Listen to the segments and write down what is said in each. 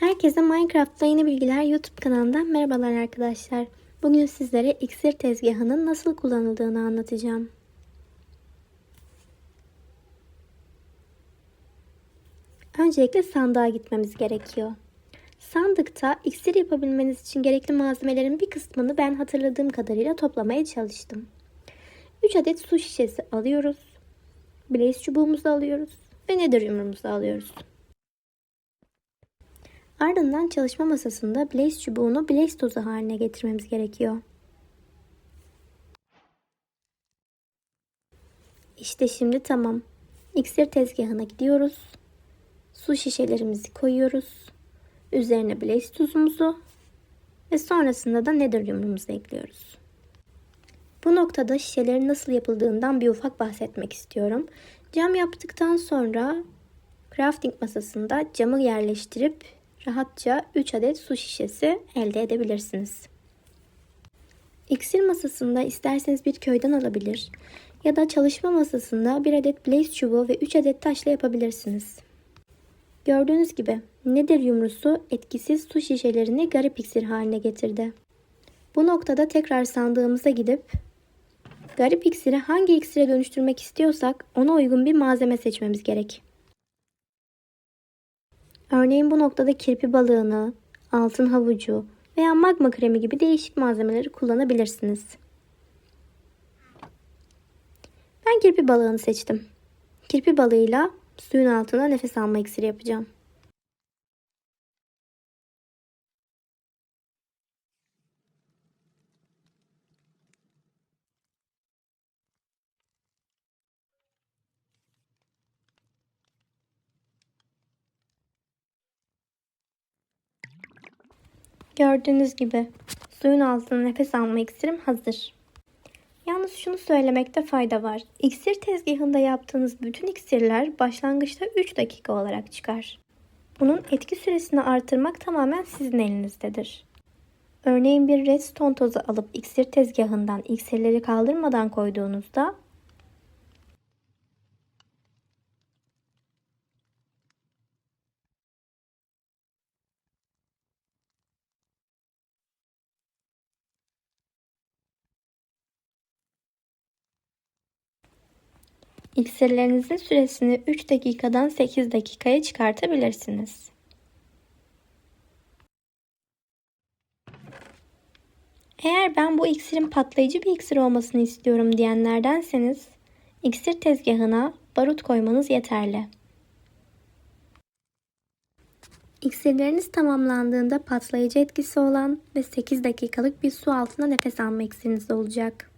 Herkese Minecraft'ta yeni bilgiler YouTube kanalından merhabalar arkadaşlar. Bugün sizlere iksir tezgahının nasıl kullanıldığını anlatacağım. Öncelikle sandığa gitmemiz gerekiyor. Sandıkta iksir yapabilmeniz için gerekli malzemelerin bir kısmını ben hatırladığım kadarıyla toplamaya çalıştım. 3 adet su şişesi alıyoruz. Blaze çubuğumuzu alıyoruz ve nether yumruğumuzu alıyoruz. Ardından çalışma masasında blaze çubuğunu blaze tozu haline getirmemiz gerekiyor. İşte şimdi tamam. İksir tezgahına gidiyoruz. Su şişelerimizi koyuyoruz. Üzerine blaze tuzumuzu ve sonrasında da nether yumruğumuzu ekliyoruz. Bu noktada şişelerin nasıl yapıldığından bir ufak bahsetmek istiyorum. Cam yaptıktan sonra crafting masasında camı yerleştirip rahatça 3 adet su şişesi elde edebilirsiniz. İksir masasında isterseniz bir köyden alabilir ya da çalışma masasında bir adet blaze çubuğu ve 3 adet taşla yapabilirsiniz. Gördüğünüz gibi nedir yumrusu etkisiz su şişelerini garip iksir haline getirdi. Bu noktada tekrar sandığımıza gidip garip iksiri hangi iksire dönüştürmek istiyorsak ona uygun bir malzeme seçmemiz gerek. Örneğin bu noktada kirpi balığını, altın havucu veya magma kremi gibi değişik malzemeleri kullanabilirsiniz. Ben kirpi balığını seçtim. Kirpi balığıyla suyun altına nefes alma iksiri yapacağım. Gördüğünüz gibi suyun altına nefes alma iksirim hazır. Yalnız şunu söylemekte fayda var. İksir tezgahında yaptığınız bütün iksirler başlangıçta 3 dakika olarak çıkar. Bunun etki süresini artırmak tamamen sizin elinizdedir. Örneğin bir redstone tozu alıp iksir tezgahından iksirleri kaldırmadan koyduğunuzda İksirlerinizin süresini 3 dakikadan 8 dakikaya çıkartabilirsiniz. Eğer ben bu iksirin patlayıcı bir iksir olmasını istiyorum diyenlerdenseniz iksir tezgahına barut koymanız yeterli. İksirleriniz tamamlandığında patlayıcı etkisi olan ve 8 dakikalık bir su altında nefes alma iksiriniz olacak.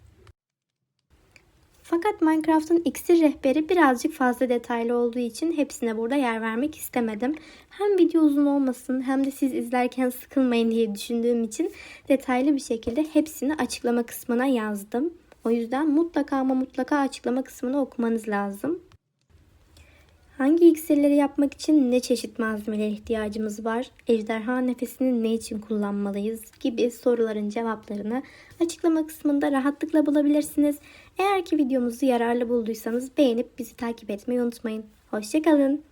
Fakat Minecraft'ın iksir rehberi birazcık fazla detaylı olduğu için hepsine burada yer vermek istemedim. Hem video uzun olmasın hem de siz izlerken sıkılmayın diye düşündüğüm için detaylı bir şekilde hepsini açıklama kısmına yazdım. O yüzden mutlaka ama mutlaka açıklama kısmını okumanız lazım. Hangi iksirleri yapmak için ne çeşit malzemelere ihtiyacımız var? Ejderha nefesini ne için kullanmalıyız? gibi soruların cevaplarını açıklama kısmında rahatlıkla bulabilirsiniz. Eğer ki videomuzu yararlı bulduysanız beğenip bizi takip etmeyi unutmayın. Hoşçakalın.